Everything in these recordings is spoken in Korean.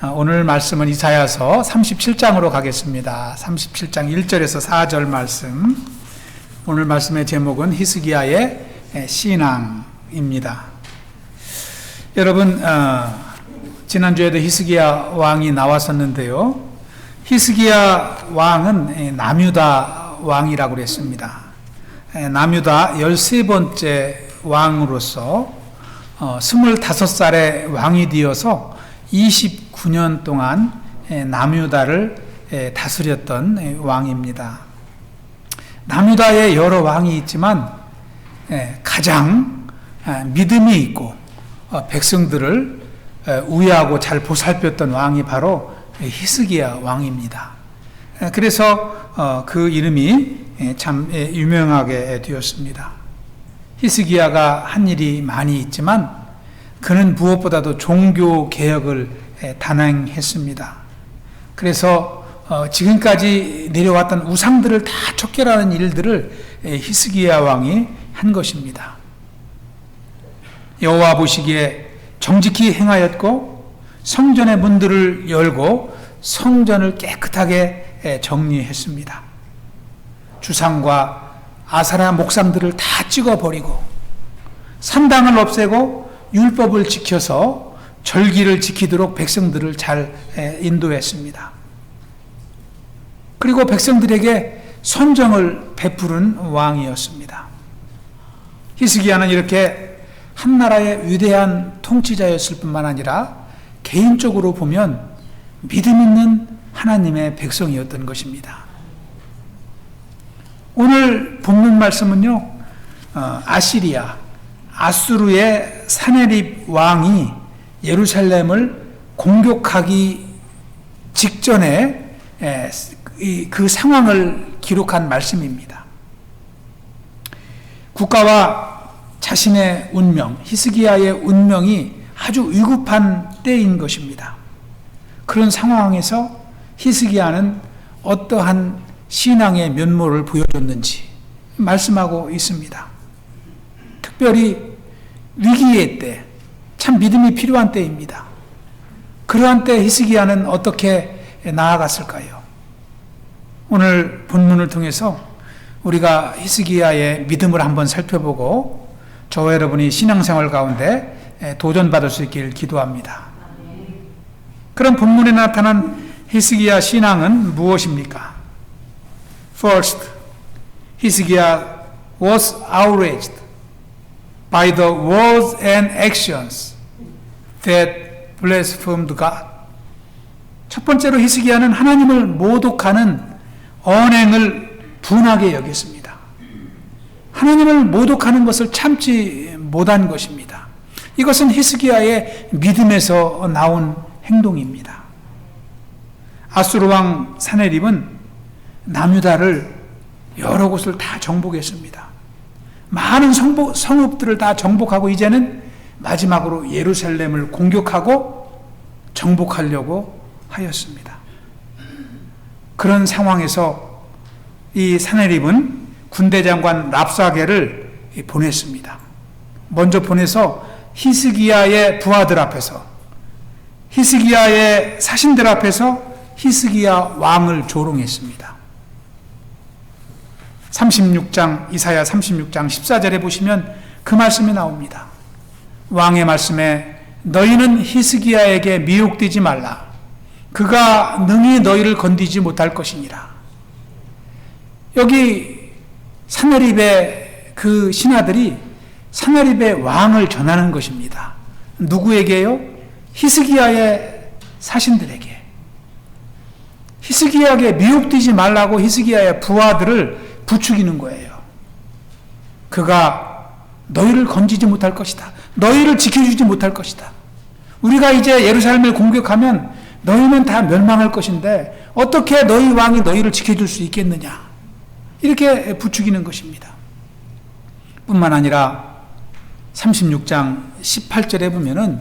아, 오늘 말씀은 이사야서 37장으로 가겠습니다. 37장 1절에서 4절 말씀. 오늘 말씀의 제목은 히스기야의 신앙입니다. 여러분 어, 지난주에도 히스기야 왕이 나왔었는데요. 히스기야 왕은 남유다 왕이라고 그랬습니다. 남유다 13번째 왕으로서 25살의 왕이 되어서 29년 동안 남유다를 다스렸던 왕입니다. 남유다에 여러 왕이 있지만 가장 믿음이 있고 어, 백성들을 우애하고 잘 보살폈던 왕이 바로 히스기야 왕입니다. 그래서 어, 그 이름이 참 유명하게 되었습니다. 히스기야가 한 일이 많이 있지만 그는 무엇보다도 종교 개혁을 단행했습니다. 그래서 어, 지금까지 내려왔던 우상들을 다 척결하는 일들을 히스기야 왕이 한 것입니다. 여호와 보시기에 정직히 행하였고 성전의 문들을 열고 성전을 깨끗하게 정리했습니다. 주상과 아사라 목상들을 다 찍어버리고 산당을 없애고 율법을 지켜서 절기를 지키도록 백성들을 잘 인도했습니다. 그리고 백성들에게 선정을 베푸는 왕이었습니다. 히스기야는 이렇게 한 나라의 위대한 통치자였을 뿐만 아니라 개인적으로 보면 믿음 있는 하나님의 백성이었던 것입니다. 오늘 본문 말씀은요, 어, 아시리아, 아수르의 사네립 왕이 예루살렘을 공격하기 직전에 그 상황을 기록한 말씀입니다. 국가와 자신의 운명, 히스기야의 운명이 아주 위급한 때인 것입니다. 그런 상황에서 히스기야는 어떠한 신앙의 면모를 보여줬는지 말씀하고 있습니다. 특별히 위기의 때, 참 믿음이 필요한 때입니다. 그러한 때 히스기야는 어떻게 나아갔을까요? 오늘 본문을 통해서 우리가 히스기야의 믿음을 한번 살펴보고 저와 여러분이 신앙생활 가운데 도전받을 수 있길 기도합니다. 그런 본문에 나타난 히스기야 신앙은 무엇입니까? First, Hezekiah was outraged by the words and actions that blasphemed God. 첫 번째로 히스기야는 하나님을 모독하는 언행을 분하게 여겼습니다. 하나님을 모독하는 것을 참지 못한 것입니다. 이것은 히스기야의 믿음에서 나온 행동입니다. 아수르 왕 사네립은 남유다를 여러 곳을 다 정복했습니다. 많은 성읍들을 다 정복하고 이제는 마지막으로 예루살렘을 공격하고 정복하려고 하였습니다. 그런 상황에서 이 사네립은 군대 장관 랍사게를 보냈습니다. 먼저 보내서 히스기야의 부하들 앞에서 히스기야의 사신들 앞에서 히스기야 왕을 조롱했습니다. 36장 이사야 36장 14절에 보시면 그 말씀이 나옵니다. 왕의 말씀에 너희는 히스기야에게 미혹되지 말라. 그가 능히 너희를 건디지 못할 것이니라. 여기 사나립의 그 신하들이 사나립의 왕을 전하는 것입니다. 누구에게요? 히스기야의 사신들에게. 히스기야에게 미혹되지 말라고 히스기야의 부하들을 부추기는 거예요. 그가 너희를 건지지 못할 것이다. 너희를 지켜주지 못할 것이다. 우리가 이제 예루살렘을 공격하면 너희는 다 멸망할 것인데 어떻게 너희 왕이 너희를 지켜줄 수 있겠느냐. 이렇게 부추기는 것입니다. 뿐만 아니라 36장 18절에 보면은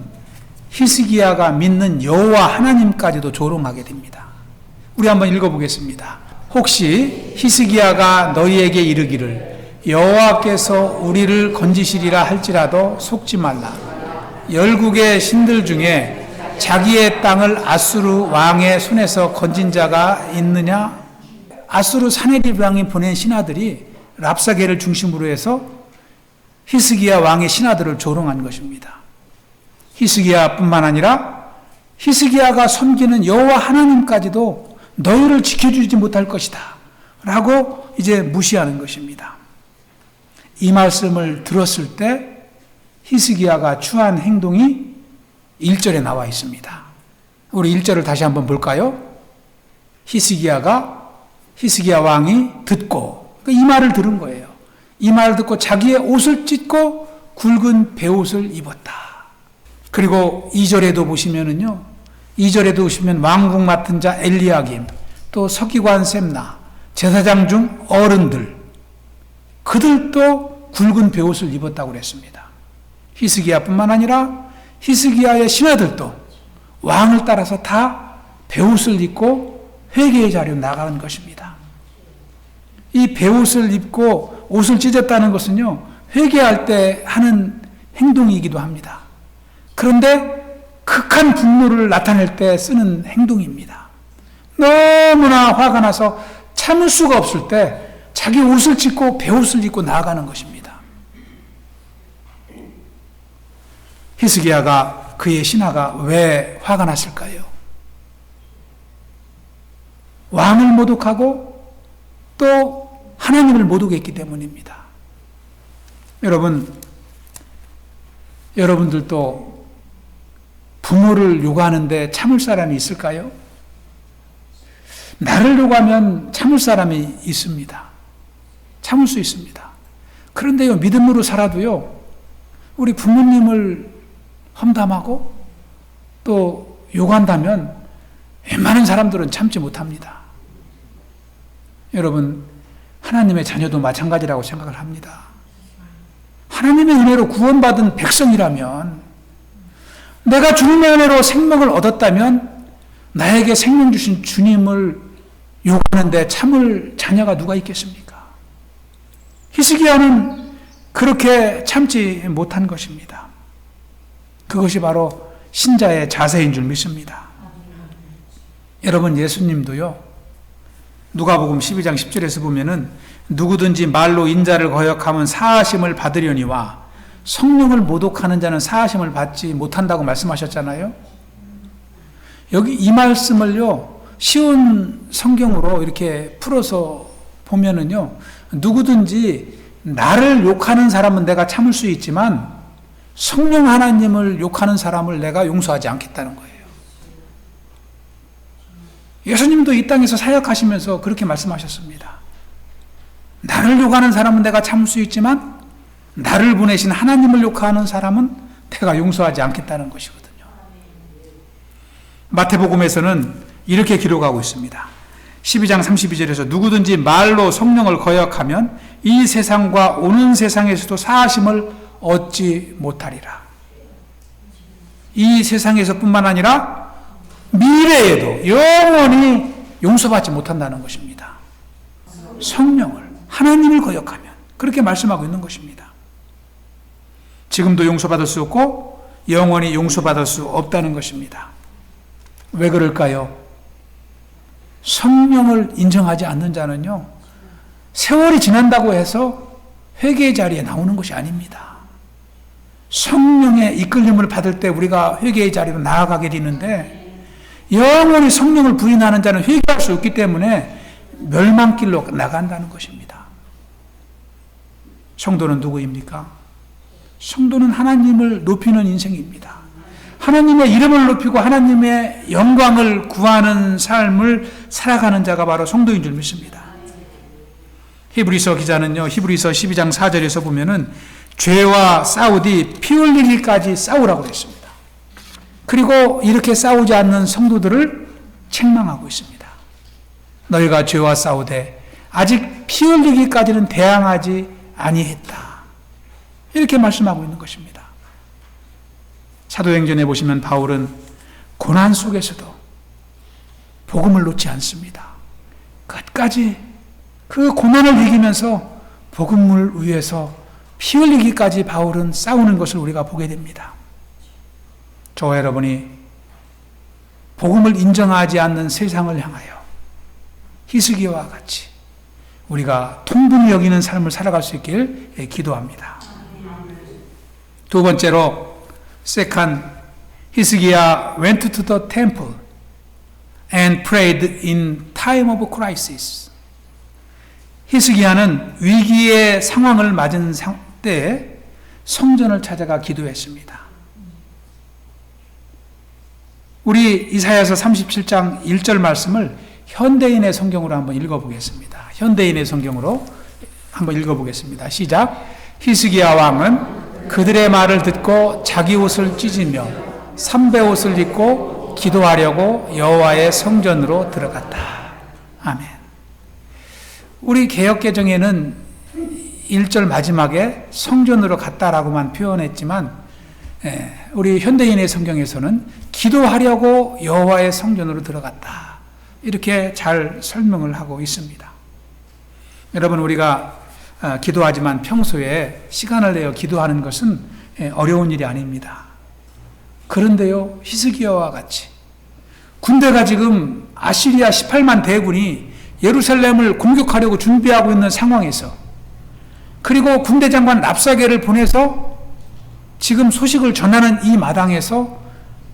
히스기야가 믿는 여호와 하나님까지도 조롱하게 됩니다. 우리 한번 읽어보겠습니다. 혹시 히스기야가 너희에게 이르기를 여호와께서 우리를 건지시리라 할지라도 속지 말라. 열국의 신들 중에 자기의 땅을 아수르 왕의 손에서 건진 자가 있느냐? 아수르 사네립 왕이 보낸 신하들이 랍사게를 중심으로 해서 히스기야 왕의 신하들을 조롱한 것입니다. 히스기야뿐만 아니라 히스기야가 섬기는 여호와 하나님까지도 너희를 지켜주지 못할 것이다. 라고 이제 무시하는 것입니다. 이 말씀을 들었을 때 히스기야가 취한 행동이 1절에 나와 있습니다. 우리 1절을 다시 한번 볼까요? 히스기야가 히스기야 왕이 듣고 이 말을 들은 거예요. 이 말을 듣고 자기의 옷을 찢고 굵은 베옷을 입었다. 그리고 2절에도 보시면은요. 2절에도 보시면 왕궁 맡은 자 엘리야김, 또 서기관 셈나, 제사장 중 어른들, 그들도 굵은 베옷을 입었다고 그랬습니다. 히스기야뿐만 아니라 히스기야의 신하들도 왕을 따라서 다 베옷을 입고 회개의 자리로 나가는 것입니다. 이 베옷을 입고 옷을 찢었다는 것은요, 회개할 때 하는 행동이기도 합니다. 그런데 극한 분노를 나타낼 때 쓰는 행동입니다. 너무나 화가 나서 참을 수가 없을 때 자기 옷을 찢고 베옷을 입고 나아가는 것입니다. 히스기야가 그의 신하가 왜 화가 났을까요? 왕을 모독하고 또 하나님을 모독했기 때문입니다. 여러분, 여러분들도 부모를 요구하는데 참을 사람이 있을까요? 나를 요구하면 참을 사람이 있습니다. 참을 수 있습니다. 그런데요, 믿음으로 살아도요, 우리 부모님을 험담하고 또 요구한다면 웬만한 사람들은 참지 못합니다. 여러분, 하나님의 자녀도 마찬가지라고 생각을 합니다. 하나님의 은혜로 구원받은 백성이라면 내가 주님의 은혜로 생명을 얻었다면 나에게 생명 주신 주님을 요구하는데 참을 자녀가 누가 있겠습니까? 히스기야는 그렇게 참지 못한 것입니다. 그것이 바로 신자의 자세인 줄 믿습니다. 여러분 예수님도요. 누가복음 12장 10절에서 보면은 누구든지 말로 인자를 거역하면 사하심을 받으려니와 성령을 모독하는 자는 사하심을 받지 못한다고 말씀하셨잖아요. 여기 이 말씀을요. 쉬운 성경으로 이렇게 풀어서 보면은요. 누구든지 나를 욕하는 사람은 내가 참을 수 있지만 성령 하나님을 욕하는 사람을 내가 용서하지 않겠다는 거예요. 예수님도 이 땅에서 사역하시면서 그렇게 말씀하셨습니다. 나를 욕하는 사람은 내가 참을 수 있지만 나를 보내신 하나님을 욕하는 사람은 내가 용서하지 않겠다는 것이거든요. 마태복음에서는 이렇게 기록하고 있습니다. 12장 32절에서 누구든지 말로 성령을 거역하면 이 세상과 오는 세상에서도 사하심을 얻지 못하리라. 이 세상에서뿐만 아니라 미래에도 영원히 용서받지 못한다는 것입니다. 성령을 하나님을 거역하면 그렇게 말씀하고 있는 것입니다. 지금도 용서받을 수 없고 영원히 용서받을 수 없다는 것입니다. 왜 그럴까요? 성령을 인정하지 않는 자는요, 세월이 지난다고 해서 회개의 자리에 나오는 것이 아닙니다. 성령의 이끌림을 받을 때 우리가 회개의 자리로 나아가게 되는데, 영원히 성령을 부인하는 자는 회개할 수 없기 때문에 멸망길로 나간다는 것입니다. 성도는 누구입니까? 성도는 하나님을 높이는 인생입니다. 하나님의 이름을 높이고 하나님의 영광을 구하는 삶을 살아가는 자가 바로 성도인 줄 믿습니다. 히브리서 기자는요, 히브리서 12장 4절에서 보면은 죄와 싸우디 피 흘리기까지 싸우라고 했습니다. 그리고 이렇게 싸우지 않는 성도들을 책망하고 있습니다. 너희가 죄와 싸우되 아직 피 흘리기까지는 대항하지 아니했다. 이렇게 말씀하고 있는 것입니다. 사도행전에 보시면 바울은 고난 속에서도 복음을 놓지 않습니다. 끝까지 그 고난을 이기면서 복음을 위해서 피 흘리기까지 바울은 싸우는 것을 우리가 보게 됩니다. 저와 여러분이 복음을 인정하지 않는 세상을 향하여 히스기와 같이 우리가 통분히 여기는 삶을 살아갈 수 있길 기도합니다. 두 번째로 second 히스기야 went to the temple and prayed in time of crisis. 히스기야는 위기의 상황을 맞은 때에 성전을 찾아가 기도했습니다. 우리 이사야서 37장 1절 말씀을 현대인의 성경으로 한번 읽어보겠습니다. 현대인의 성경으로 한번 읽어보겠습니다. 시작. 히스기야 왕은 그들의 말을 듣고 자기 옷을 찢으며 삼배 옷을 입고 기도하려고 여호와의 성전으로 들어갔다. 아멘. 우리 개혁 개정에는 1절 마지막에 성전으로 갔다라고만 표현했지만 예, 우리 현대인의 성경에서는 기도하려고 여호와의 성전으로 들어갔다. 이렇게 잘 설명을 하고 있습니다. 여러분 우리가 아, 기도하지만 평소에 시간을 내어 기도하는 것은 예, 어려운 일이 아닙니다. 그런데요, 히스기야와 같이 군대가 지금 아시리아 18만 대군이 예루살렘을 공격하려고 준비하고 있는 상황에서 그리고 군대 장관 납사계를 보내서 지금 소식을 전하는 이 마당에서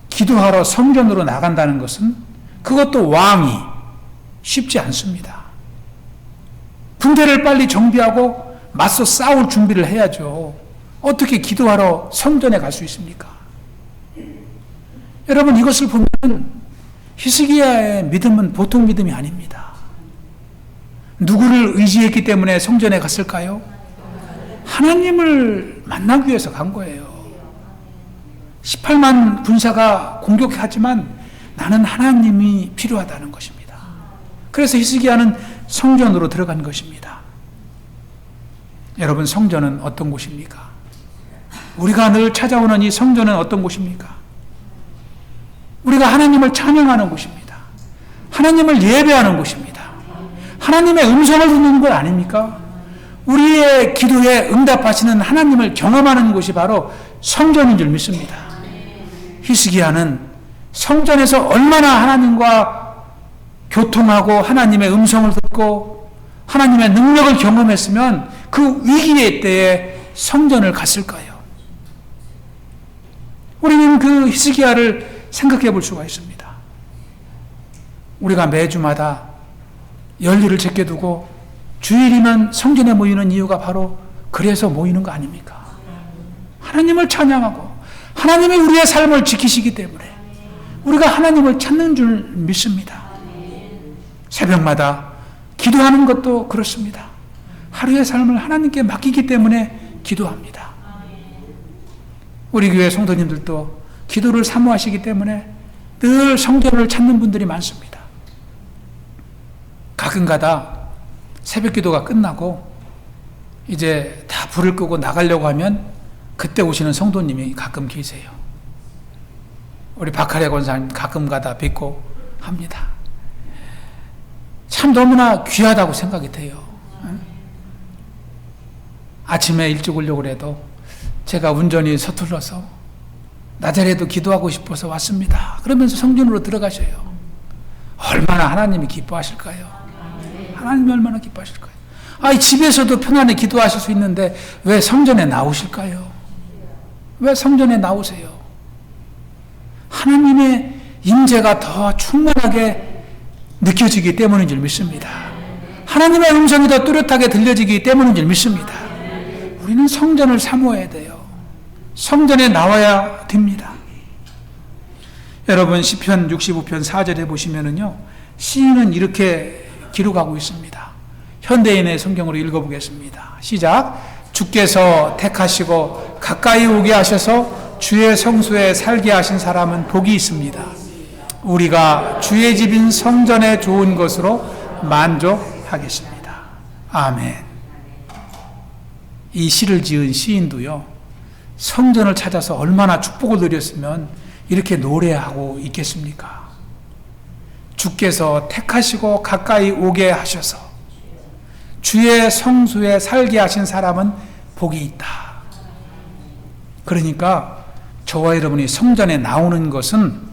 기도하러 성전으로 나간다는 것은 그것도 왕이 쉽지 않습니다. 군대를 빨리 정비하고 맞서 싸울 준비를 해야죠. 어떻게 기도하러 성전에 갈 수 있습니까? 여러분 이것을 보면 히스기야의 믿음은 보통 믿음이 아닙니다. 누구를 의지했기 때문에 성전에 갔을까요? 하나님을 만나기 위해서 간 거예요. 18만 군사가 공격하지만 나는 하나님이 필요하다는 것입니다. 그래서 히스기야는 성전으로 들어간 것입니다. 여러분 성전은 어떤 곳입니까? 우리가 늘 찾아오는 이 성전은 어떤 곳입니까? 우리가 하나님을 찬양하는 곳입니다. 하나님을 예배하는 곳입니다. 하나님의 음성을 듣는 것 아닙니까? 우리의 기도에 응답하시는 하나님을 경험하는 곳이 바로 성전인 줄 믿습니다. 히스기야는 성전에서 얼마나 하나님과 교통하고 하나님의 음성을 듣고 하나님의 능력을 경험했으면 그 위기의 때에 성전을 갔을까요? 우리는 그 히스기야를 생각해 볼 수가 있습니다. 우리가 매주마다 열일을 제껴두고 주일이면 성전에 모이는 이유가 바로 그래서 모이는 거 아닙니까? 하나님을 찬양하고 하나님이 우리의 삶을 지키시기 때문에 우리가 하나님을 찾는 줄 믿습니다. 새벽마다 기도하는 것도 그렇습니다. 하루의 삶을 하나님께 맡기기 때문에 기도합니다. 우리 교회 성도님들도 기도를 사모하시기 때문에 늘 성전을 찾는 분들이 많습니다. 가끔가다 새벽 기도가 끝나고 이제 다 불을 끄고 나가려고 하면 그때 오시는 성도님이 가끔 계세요. 우리 박하래 권사님 가끔 가다 뵙고 합니다. 참 너무나 귀하다고 생각이 돼요. 아침에 일찍 오려고 그래도 제가 운전이 서툴러서 낮에라도 기도하고 싶어서 왔습니다. 그러면서 성전으로 들어가셔요. 얼마나 하나님이 기뻐하실까요? 하나님이 얼마나 기뻐하실까요? 아, 집에서도 편안히 기도하실 수 있는데 왜 성전에 나오실까요? 왜 성전에 나오세요? 하나님의 임재가 더 충만하게 느껴지기 때문인 줄 믿습니다. 하나님의 음성이 더 뚜렷하게 들려지기 때문인 줄 믿습니다. 우리는 성전을 사모해야 돼요. 성전에 나와야 됩니다. 여러분 시편 65편 4절에 보시면은요. 시인은 이렇게 기록하고 있습니다. 현대인의 성경으로 읽어 보겠습니다. 시작. 주께서 택하시고 가까이 오게 하셔서 주의 성소에 살게 하신 사람은 복이 있습니다. 우리가 주의 집인 성전의 좋은 것으로 만족하겠습니다. 아멘. 이 시를 지은 시인도요, 성전을 찾아서 얼마나 축복을 누렸으면 이렇게 노래하고 있겠습니까? 주께서 택하시고 가까이 오게 하셔서 주의 성수에 살게 하신 사람은 복이 있다. 그러니까 저와 여러분이 성전에 나오는 것은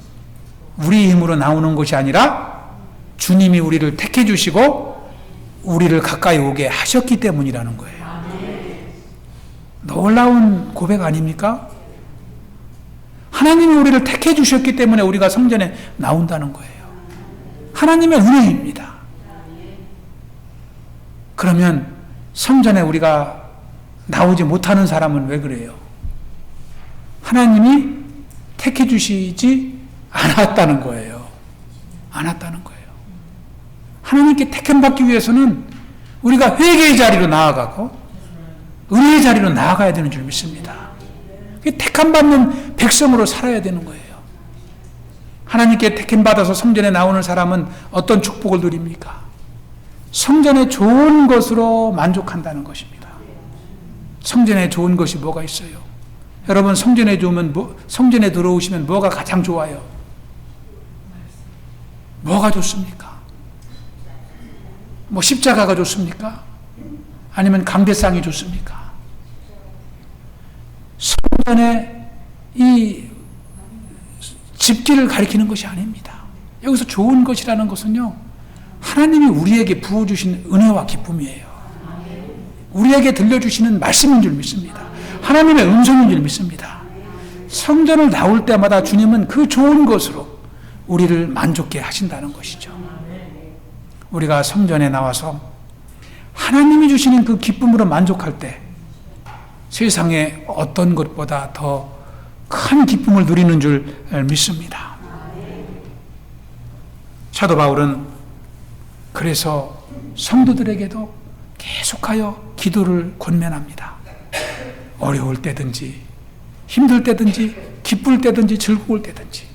우리 힘으로 나오는 것이 아니라 주님이 우리를 택해 주시고 우리를 가까이 오게 하셨기 때문이라는 거예요. 놀라운 고백 아닙니까? 하나님이 우리를 택해 주셨기 때문에 우리가 성전에 나온다는 거예요. 하나님의 은혜입니다. 그러면 성전에 우리가 나오지 못하는 사람은 왜 그래요? 하나님이 택해 주시지 않았다는 거예요. 않았다는 거예요. 하나님께 택함 받기 위해서는 우리가 회개의 자리로 나아가고 은혜의 자리로 나아가야 되는 줄 믿습니다. 택함 받는 백성으로 살아야 되는 거예요. 하나님께 택함 받아서 성전에 나오는 사람은 어떤 축복을 누립니까? 성전에 좋은 것으로 만족한다는 것입니다. 성전에 좋은 것이 뭐가 있어요? 여러분 성전에 좋으면 뭐, 성전에 들어오시면 뭐가 가장 좋아요? 뭐가 좋습니까? 뭐 십자가가 좋습니까? 아니면 강대상이 좋습니까? 성전에 이 집기를 가리키는 것이 아닙니다. 여기서 좋은 것이라는 것은요, 하나님이 우리에게 부어주신 은혜와 기쁨이에요. 우리에게 들려주시는 말씀인 줄 믿습니다. 하나님의 음성인 줄 믿습니다. 성전을 나올 때마다 주님은 그 좋은 것으로 우리를 만족케 하신다는 것이죠. 우리가 성전에 나와서 하나님이 주시는 그 기쁨으로 만족할 때 세상에 어떤 것보다 더 큰 기쁨을 누리는 줄 믿습니다. 사도 바울은 그래서 성도들에게도 계속하여 기도를 권면합니다. 어려울 때든지 힘들 때든지 기쁠 때든지 즐거울 때든지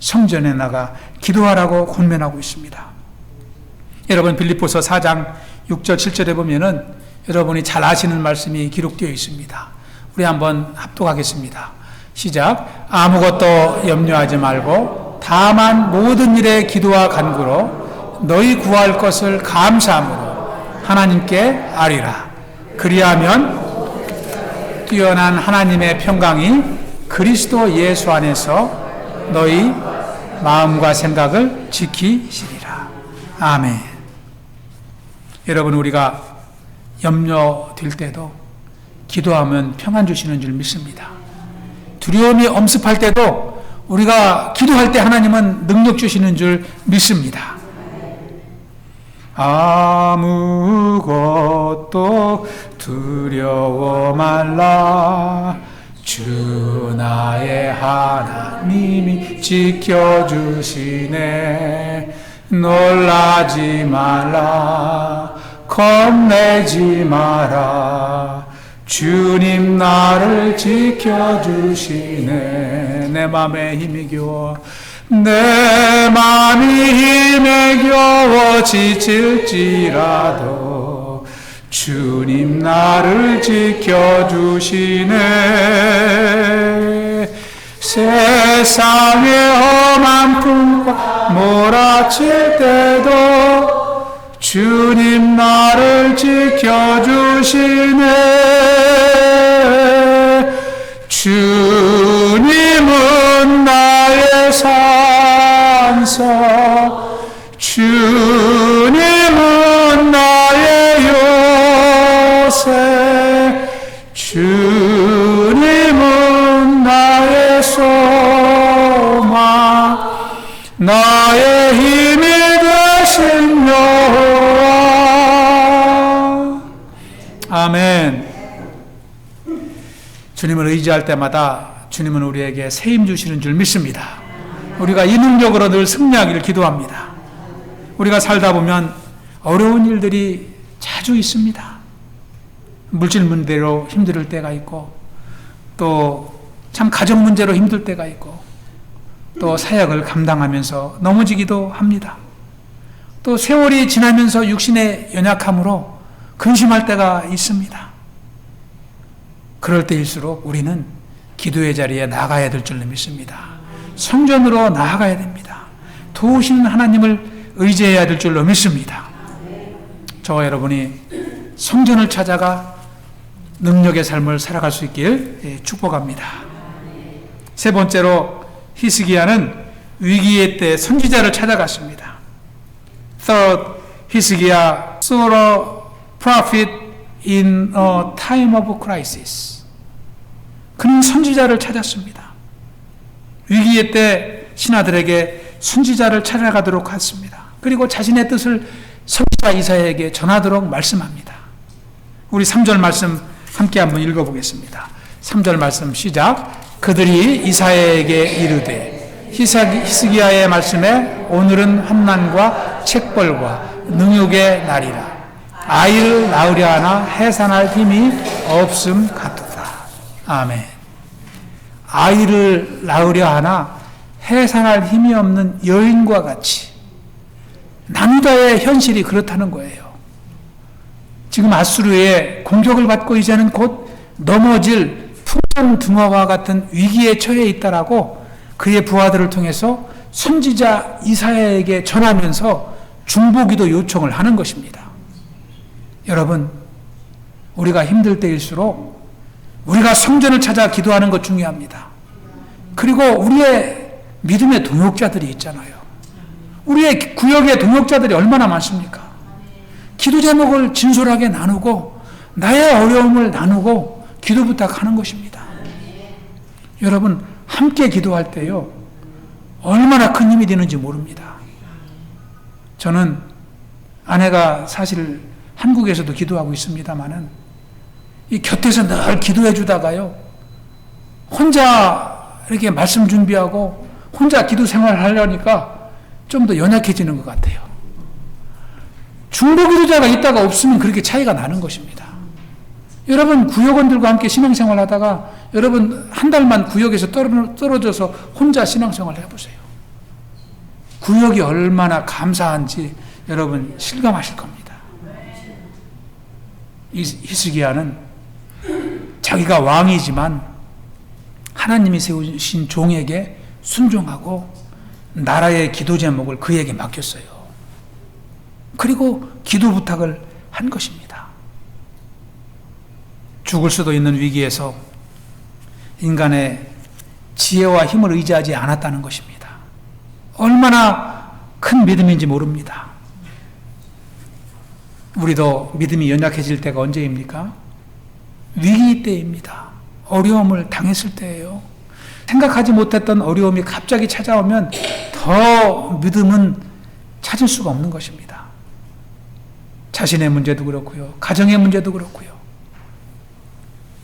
성전에 나가 기도하라고 권면하고 있습니다. 여러분 빌립보서 4장 6절 7절에 보면은 여러분이 잘 아시는 말씀이 기록되어 있습니다. 우리 한번 합독하겠습니다. 시작. 아무것도 염려하지 말고 다만 모든 일에 기도와 간구로 너희 구할 것을 감사함으로 하나님께 아리라. 그리하면 뛰어난 하나님의 평강이 그리스도 예수 안에서 너희 마음과 생각을 지키시리라. 아멘. 여러분 우리가 염려될 때도 기도하면 평안 주시는 줄 믿습니다. 두려움이 엄습할 때도 우리가 기도할 때 하나님은 능력 주시는 줄 믿습니다. 아무것도 두려워 말라. 주 나의 하나님이 지켜주시네. 놀라지 말라. 겁내지 마라. 주님 나를 지켜주시네 내 맘에 힘이 겨워 내 맘이 힘에 겨워 지칠지라도 주님 나를 지켜주시네. 세상의 험한 풍과 몰아칠 때도 주님 나를 지켜주시네. 주님은 나의 산서 주님은 요새 주님은 나의 소망 나의 힘이 되신 여호와. 아멘. 주님을 의지할 때마다 주님은 우리에게 새힘 주시는 줄 믿습니다. 우리가 이 능력으로 늘 승리하기를 기도합니다. 우리가 살다 보면 어려운 일들이 자주 있습니다 물질 문제로 힘들 때가 있고 또 참 가정 문제로 힘들 때가 있고 또 사역을 감당하면서 넘어지기도 합니다. 또 세월이 지나면서 육신의 연약함으로 근심할 때가 있습니다. 그럴 때일수록 우리는 기도의 자리에 나가야 될 줄로 믿습니다. 성전으로 나아가야 됩니다. 도우시는 하나님을 의지해야 될 줄로 믿습니다. 저와 여러분이 성전을 찾아가 능력의 삶을 살아갈 수 있길 축복합니다. 세 번째로 히스기야는 위기의 때 선지자를 찾아갔습니다. Third, 히스기야 saw a prophet in a time of crisis. 그는 선지자를 찾았습니다. 위기의 때 신하들에게 선지자를 찾아가도록 했습니다. 그리고 자신의 뜻을 선지자 이사야에게 전하도록 말씀합니다. 우리 3절 말씀 함께 한번 읽어보겠습니다. 3절 말씀 시작. 그들이 이사야에게 이르되 히스기야의 말씀에 오늘은 환난과 책벌과 능욕의 날이라. 아이를 낳으려 하나 해산할 힘이 없음 같도다. 아멘. 아이를 낳으려 하나 해산할 힘이 없는 여인과 같이 남자의 현실이 그렇다는 거예요. 지금 아수르의 공격을 받고 이제는 곧 넘어질 풍선 등화와 같은 위기에 처해 있다라고 그의 부하들을 통해서 선지자 이사야에게 전하면서 중보기도 요청을 하는 것입니다. 여러분, 우리가 힘들 때일수록 우리가 성전을 찾아 기도하는 것 중요합니다. 그리고 우리의 믿음의 동역자들이 있잖아요. 우리의 구역의 동역자들이 얼마나 많습니까? 기도 제목을 진솔하게 나누고 나의 어려움을 나누고 기도 부탁하는 것입니다. 여러분 함께 기도할 때요 얼마나 큰 힘이 되는지 모릅니다. 저는 아내가 사실 한국에서도 기도하고 있습니다만은 이 곁에서 늘 기도해 주다가요 혼자 이렇게 말씀 준비하고 혼자 기도 생활을 하려니까 좀 더 연약해지는 것 같아요. 중보 기도자가 있다가 없으면 그렇게 차이가 나는 것입니다. 여러분 구역원들과 함께 신앙생활 하다가 여러분 한 달만 구역에서 떨어져서 혼자 신앙생활 해보세요. 구역이 얼마나 감사한지 여러분 실감하실 겁니다. 히스기야는 자기가 왕이지만 하나님이 세우신 종에게 순종하고 나라의 기도 제목을 그에게 맡겼어요. 그리고 기도 부탁을 한 것입니다. 죽을 수도 있는 위기에서 인간의 지혜와 힘을 의지하지 않았다는 것입니다. 얼마나 큰 믿음인지 모릅니다. 우리도 믿음이 연약해질 때가 언제입니까? 위기 때입니다. 어려움을 당했을 때예요. 생각하지 못했던 어려움이 갑자기 찾아오면 더 믿음은 찾을 수가 없는 것입니다. 자신의 문제도 그렇고요. 가정의 문제도 그렇고요.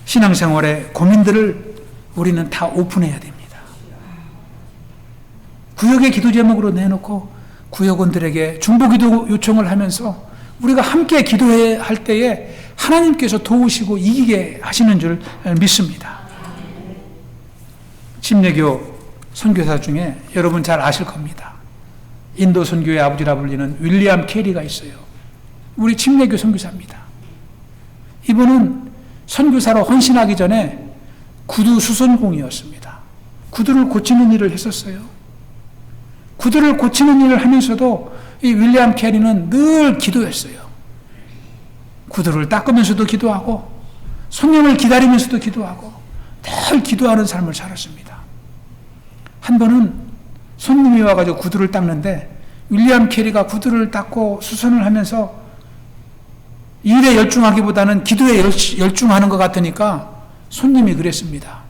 신앙생활의 고민들을 우리는 다 오픈해야 됩니다. 구역의 기도 제목으로 내놓고 구역원들에게 중보기도 요청을 하면서 우리가 함께 기도해야 할 때에 하나님께서 도우시고 이기게 하시는 줄 믿습니다. 침례교 선교사 중에 여러분 잘 아실 겁니다. 인도 선교의 아버지라 불리는 윌리엄 캐리가 있어요. 우리 침례교 선교사입니다. 이분은 선교사로 헌신하기 전에 구두 수선공이었습니다. 구두를 고치는 일을 했었어요. 구두를 고치는 일을 하면서도 이 윌리엄 캐리는 늘 기도했어요. 구두를 닦으면서도 기도하고 손님을 기다리면서도 기도하고 늘 기도하는 삶을 살았습니다. 한 번은 손님이 와가지고 구두를 닦는데 윌리엄 캐리가 구두를 닦고 수선을 하면서 일에 열중하기보다는 기도에 열중하는 것 같으니까 손님이 그랬습니다.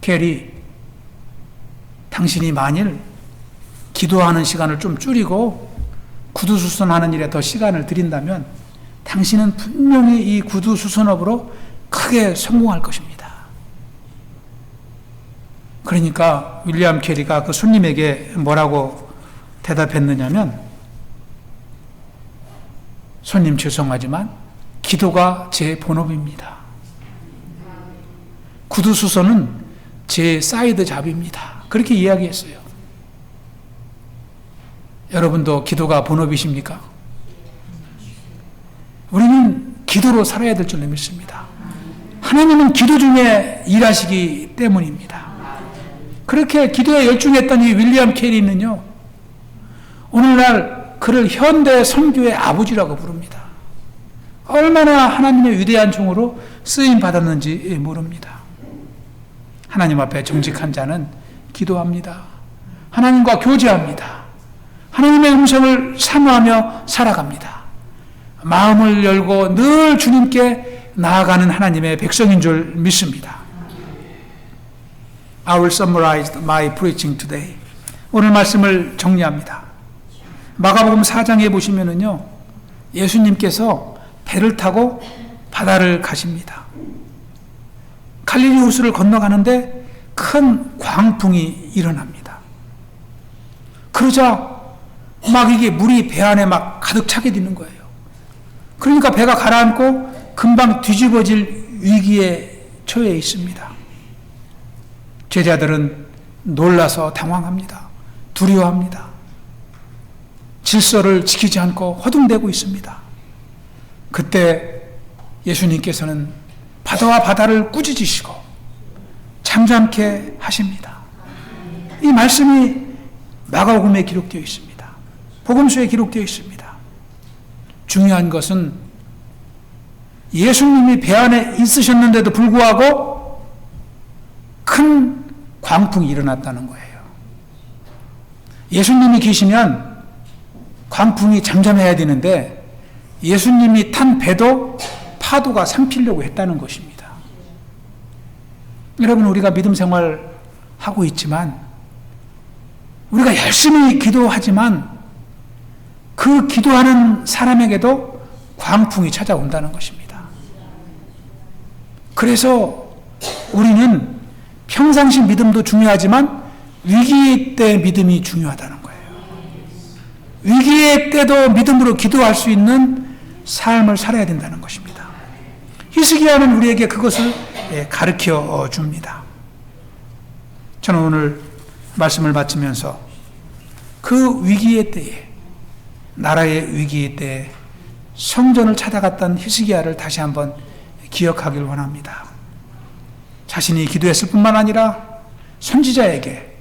캐리, 당신이 만일 기도하는 시간을 좀 줄이고 구두 수선하는 일에 더 시간을 들인다면 당신은 분명히 이 구두 수선업으로 크게 성공할 것입니다. 그러니까 윌리엄 캐리가 그 손님에게 뭐라고 대답했느냐면 손님 죄송하지만 기도가 제 본업입니다. 구두 수선은 제 사이드 잡입니다. 그렇게 이야기했어요. 여러분도 기도가 본업이십니까? 우리는 기도로 살아야 될줄 믿습니다. 하나님은 기도 중에 일하시기 때문입니다. 그렇게 기도에 열중했던 이 윌리엄 캐리는요, 오늘날 그를 현대 선교의 아버지라고 부릅니다. 얼마나 하나님의 위대한 종으로 쓰임 받았는지 모릅니다. 하나님 앞에 정직한 자는 기도합니다. 하나님과 교제합니다. 하나님의 음성을 사모하며 살아갑니다. 마음을 열고 늘 주님께 나아가는 하나님의 백성인 줄 믿습니다. I will summarize my preaching today. 오늘 말씀을 정리합니다. 마가복음 4장에 보시면은요, 예수님께서 배를 타고 바다를 가십니다. 갈릴리 호수를 건너가는데 큰 광풍이 일어납니다. 그러자 막 이게 물이 배 안에 막 가득 차게 되는 거예요. 그러니까 배가 가라앉고 금방 뒤집어질 위기에 처해 있습니다. 제자들은 놀라서 당황합니다. 두려워합니다. 질서를 지키지 않고 허둥대고 있습니다. 그때 예수님께서는 바다와 바다를 꾸짖으시고 잠잠케 하십니다. 이 말씀이 마가복음에 기록되어 있습니다. 복음서에 기록되어 있습니다. 중요한 것은 예수님이 배 안에 있으셨는데도 불구하고 큰 광풍이 일어났다는 거예요. 예수님이 계시면 광풍이 잠잠해야 되는데 예수님이 탄 배도 파도가 삼키려고 했다는 것입니다. 여러분, 우리가 믿음 생활 하고 있지만, 우리가 열심히 기도하지만, 그 기도하는 사람에게도 광풍이 찾아온다는 것입니다. 그래서 우리는 평상시 믿음도 중요하지만, 위기 때 믿음이 중요하다는. 위기의 때도 믿음으로 기도할 수 있는 삶을 살아야 된다는 것입니다. 히스기야는 우리에게 그것을 예, 가르쳐 줍니다. 저는 오늘 말씀을 마치면서 그 위기의 때에 나라의 위기의 때에 성전을 찾아갔던 히스기야를 다시 한번 기억하길 원합니다. 자신이 기도했을 뿐만 아니라 선지자에게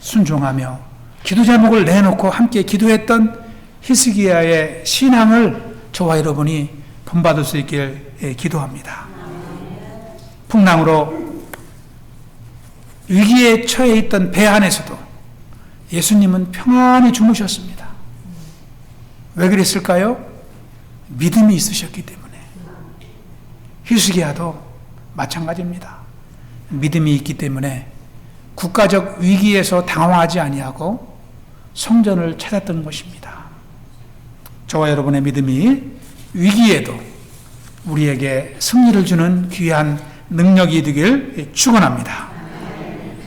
순종하며 기도 제목을 내놓고 함께 기도했던 히스기야의 신앙을 저와 여러분이 본받을 수 있길 기도합니다. 풍랑으로 위기에 처해 있던 배 안에서도 예수님은 평안히 주무셨습니다. 왜 그랬을까요? 믿음이 있으셨기 때문에. 히스기야도 마찬가지입니다. 믿음이 있기 때문에 국가적 위기에서 당황하지 아니하고 성전을 찾았던 것입니다. 저와 여러분의 믿음이 위기에도 우리에게 승리를 주는 귀한 능력이 되길 축원합니다.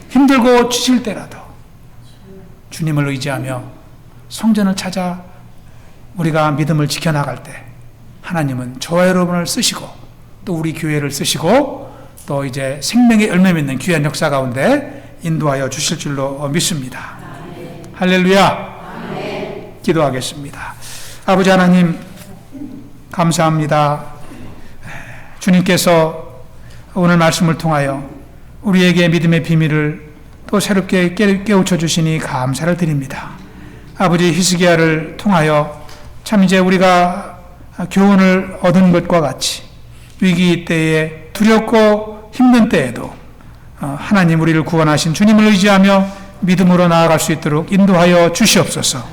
힘들고 지칠 때라도 주님을 의지하며 성전을 찾아 우리가 믿음을 지켜나갈 때 하나님은 저와 여러분을 쓰시고 또 우리 교회를 쓰시고 또 이제 생명의 열매 맺는 귀한 역사 가운데 인도하여 주실 줄로 믿습니다. 할렐루야. 기도하겠습니다. 아버지 하나님 감사합니다. 주님께서 오늘 말씀을 통하여 우리에게 믿음의 비밀을 또 새롭게 깨우쳐 주시니 감사를 드립니다. 아버지 히스기야를 통하여 참 이제 우리가 교훈을 얻은 것과 같이 위기 때에 두렵고 힘든 때에도 어, 하나님 우리를 구원하신 주님을 의지하며 믿음으로 나아갈 수 있도록 인도하여 주시옵소서.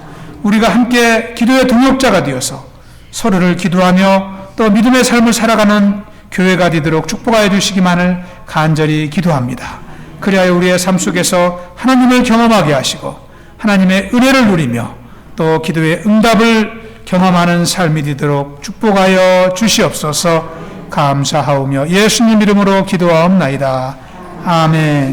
우리가 함께 기도의 동역자가 되어서 서로를 기도하며 또 믿음의 삶을 살아가는 교회가 되도록 축복하여 주시기만을 간절히 기도합니다. 그리하여 우리의 삶 속에서 하나님을 경험하게 하시고 하나님의 은혜를 누리며 또 기도의 응답을 경험하는 삶이 되도록 축복하여 주시옵소서 감사하오며 예수님 이름으로 기도하옵나이다. 아멘.